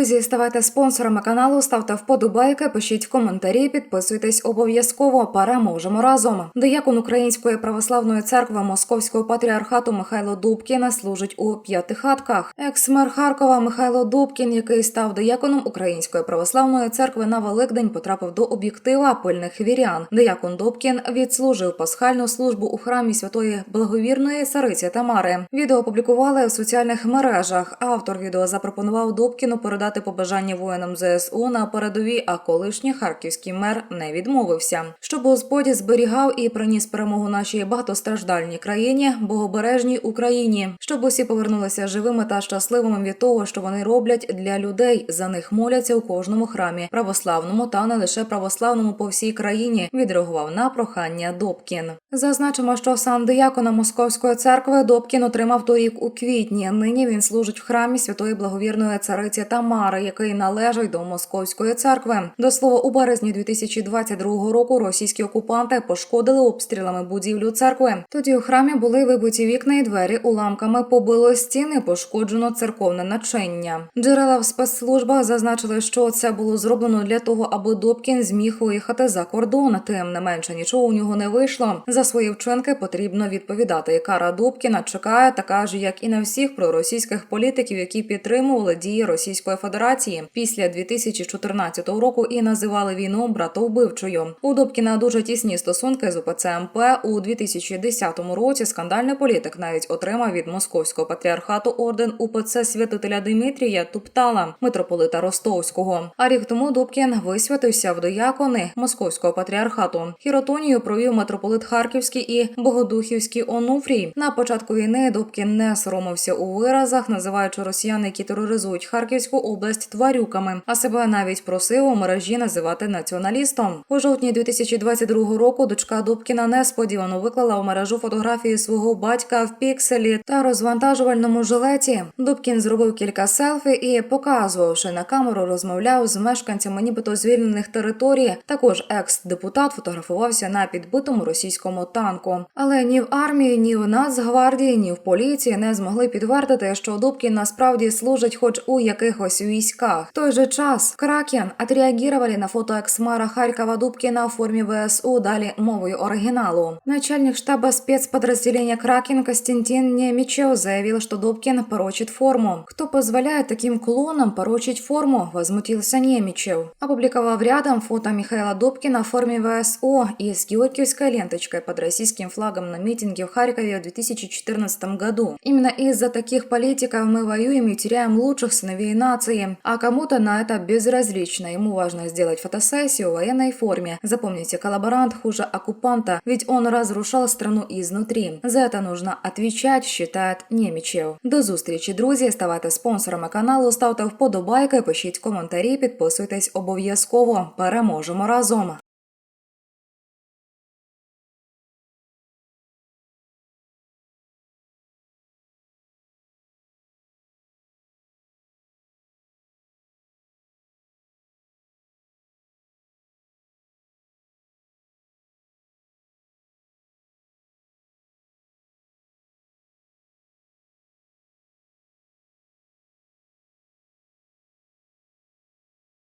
Друзі, ставайте спонсорами каналу, ставте вподобайки, пишіть коментарі, підписуйтесь обов'язково. Переможемо разом. Диякон Української православної церкви Московського патріархату Михайло Дубкін служить у п'ятихатках. Екс-мер Харкова Михайло Дубкін, який став дияконом Української православної церкви на Великдень, потрапив до об'єктива пильних вірян. Диякон Дубкін відслужив пасхальну службу у храмі святої благовірної Сариці Тамари. Відео опублікували у соціальних мережах. Автор відео запропонував Добкіну передати побажання воїнам ЗСУ на передовій, а колишній харківський мер не відмовився. Щоб Господь зберігав і приніс перемогу нашій багатостраждальній країні, богобережній Україні, щоб усі повернулися живими та щасливими від того, що вони роблять для людей. За них моляться у кожному храмі, православному та не лише православному по всій країні. Відреагував на прохання Добкін. Зазначимо, що сан диякона Московської церкви Добкін отримав торік у квітні. Нині він служить в храмі святої благовірної цариці Тамари, який належить до Московської церкви. До слова, у березні 2022 року російські окупанти пошкодили обстрілами будівлю церкви. Тоді у храмі були вибиті вікна і двері, уламками побило стіни, пошкоджено церковне начиння. Джерела в спецслужбах зазначили, що це було зроблено для того, аби Добкін зміг виїхати за кордон. Тим не менше нічого у нього не вийшло. За свої вчинки потрібно відповідати. Кара Добкіна чекає така ж, як і на всіх проросійських політиків, які підтримували дії Російської Федерації після 2014 року і називали війну братовбивчою. У Добкіна дуже тісні стосунки з УПЦ МП у 2010 році. Скандальний політик навіть отримав від московського патріархату орден УПЦ святителя Димитрія Туптала, митрополита Ростовського. А рік тому Добкін висвятився в доякони московського патріархату. Хіротонію провів митрополит Харківський і Богодухівський Онуфрій. На початку війни Добкін не соромився у виразах, називаючи росіян, які тероризують Харківську область тварюками, а себе навіть просив у мережі називати націоналістом. У жовтні 2022 року дочка Добкіна несподівано виклала у мережу фотографії свого батька в пікселі та розвантажувальному жилеті. Добкін зробив кілька селфі і, показувавши на камеру, розмовляв з мешканцями нібито звільнених територій. Також екс-депутат фотографувався на підбитому російському танку. Але ні в армії, ні в Нацгвардії, ні в поліції не змогли підтвердити, що Добкін насправді служить, хоч у якихось військах. В той же час Кракен отреагировали на фото екс-мара Харкова Дубкіна у формі ВСУ. Далі мовою оригіналу. Начальник штаба спецподразделения Кракен Костянтин Немичев заявил, что Добкин порочит форму. Кто позволяет таким клонам порочить форму? Возмутился Немичев. Опубликовав рядом фото Михаила Добкина в форме ВСО и с георгиевской ленточкой под российским флагом на митинге в Харькове в 2014 году. Именно из-за таких политиков мы воюем и теряем лучших сыновей нации. А кому-то на это безразлично. Ему важно сделать фотосессию в военной форме. Запомните, коллаборант хуже оккупанта, ведь он разрушал страну изнутри. За это нужно отвечать, считает Немічев. До зустрічі, друзі. Ставайте спонсорами каналу, ставте вподобайки, пишіть коментарі, підписуйтесь обов'язково. Переможемо разом.